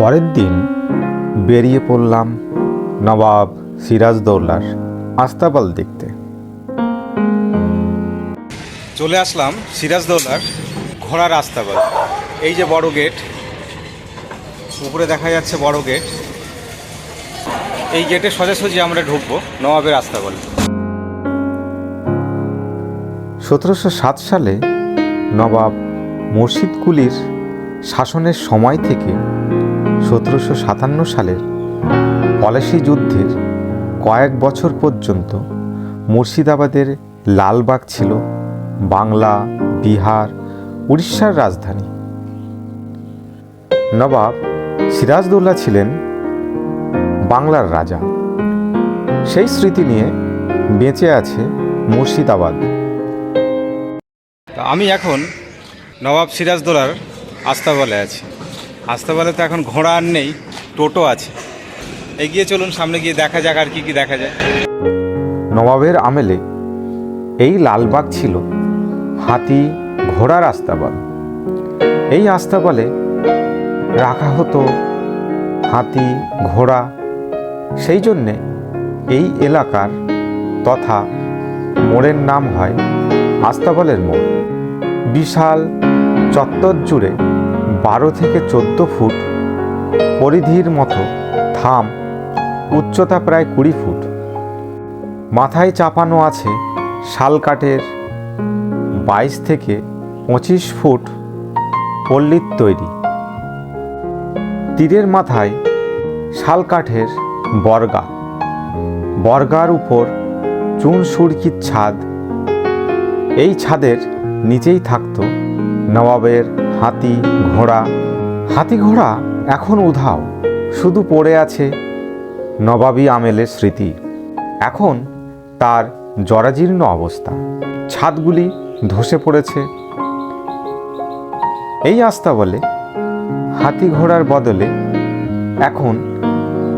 পরের দিন বেরিয়ে পড়লাম নবাব সিরাজদৌল্লার আস্তাবল দেখতে। চলে আসলাম সিরাজদৌল্লার ঘোড়ার আস্তাবল। এই যে বড় গেট উপরে দেখা যাচ্ছে বড় গেট। এই গেটে সোজাসুজি আমরা ঢুকবো নবাবের আস্তাবল। সতেরোশো সাত সালে নবাব মুর্শিদ কুলির শাসনের সময় থেকে সতেরোশো সাতান্ন সালের পলাশি যুদ্ধের কয়েক বছর পর্যন্ত মুর্শিদাবাদের লালবাগ ছিল বাংলা, বিহার, উড়িষ্যার রাজধানী। নবাব সিরাজদৌল্লা ছিলেন বাংলার রাজা। সেই স্মৃতি নিয়ে বেঁচে আছে মুর্শিদাবাদ। আমি এখন নবাব সিরাজদৌলার আস্তাবলে আছি। আস্তাবলে তো এখন ঘোড়া আর নেই, টোটো আছে। এগিয়ে চলুন, সামনে গিয়ে দেখা যাক আর কি কি দেখা যায়। নবাবের আমেলে এই লালবাগ ছিল হাতি ঘোড়ার আস্তাবল। এই আস্তাবলে রাখা হতো হাতি, ঘোড়া। সেই জন্যে এই এলাকার তথা মোড়ের নাম হয় আস্তাবলের মোড়। বিশাল চত্বর জুড়ে বারো থেকে চোদ্দ ফুট পরিধির মতো থাম, উচ্চতা প্রায় কুড়ি ফুট। মাথায় চাপানো আছে শাল কাঠের বাইশ থেকে পঁচিশ ফুট পল্লীর তৈরি। তীরের মাথায় শাল কাঠের বর্গা। বর্গার উপর চুন সুরকির ছাদ। এই ছাদের নিচেই থাকতো নবাবের হাতি, ঘোড়া। হাতি, ঘোড়া এখন উধাও। শুধু পড়ে আছে নবাবী আমেলের স্মৃতি। এখন তার জরাজীর্ণ অবস্থা। ছাদগুলি ধসে পড়েছে। এই আস্থা বলে হাতি, ঘোড়ার বদলে এখন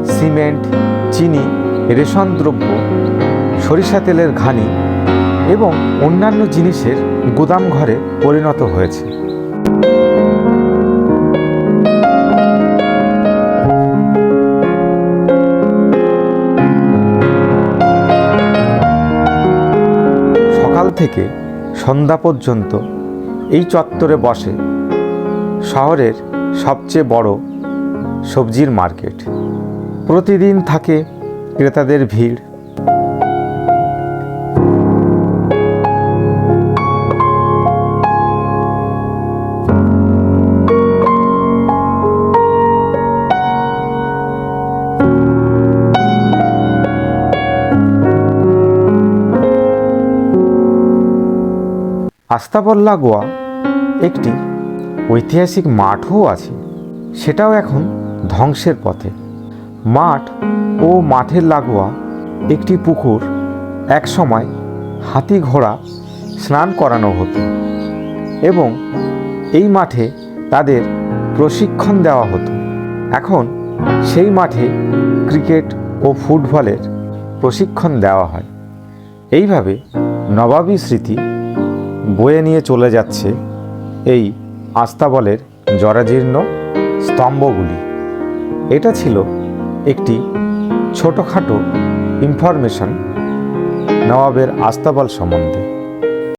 সিমেন্ট, চিনি, রেশন দ্রব্য, সরিষা তেলের ঘানি এবং অন্যান্য জিনিসের গুদাম ঘরে পরিণত হয়েছে। থেকে সন্ধ্যা পর্যন্ত এই চত্বরে বসে শহরের সবচেয়ে বড় সবজির মার্কেট। প্রতিদিন থাকে ক্রেতাদের ভিড়। আস্তাবল লাগোয়া একটি ঐতিহাসিক মাঠও আছে। সেটাও এখন ধ্বংসের পথে। মাঠ ও মাঠের লাগোয়া একটি পুকুর এক সময় হাতি ঘোড়া স্নান করানো হতো এবং এই মাঠে তাদের প্রশিক্ষণ দেওয়া হতো। এখন সেই মাঠে ক্রিকেট ও ফুটবলের প্রশিক্ষণ দেওয়া হয়। এইভাবে নবাবী স্মৃতি বয়ে নিয়ে চলে যাচ্ছে এই আস্তাবলের জরাজীর্ণ স্তম্ভগুলি। এটা ছিল একটি ছোটোখাটো ইনফরমেশন নবাবের আস্তাবল সম্বন্ধে।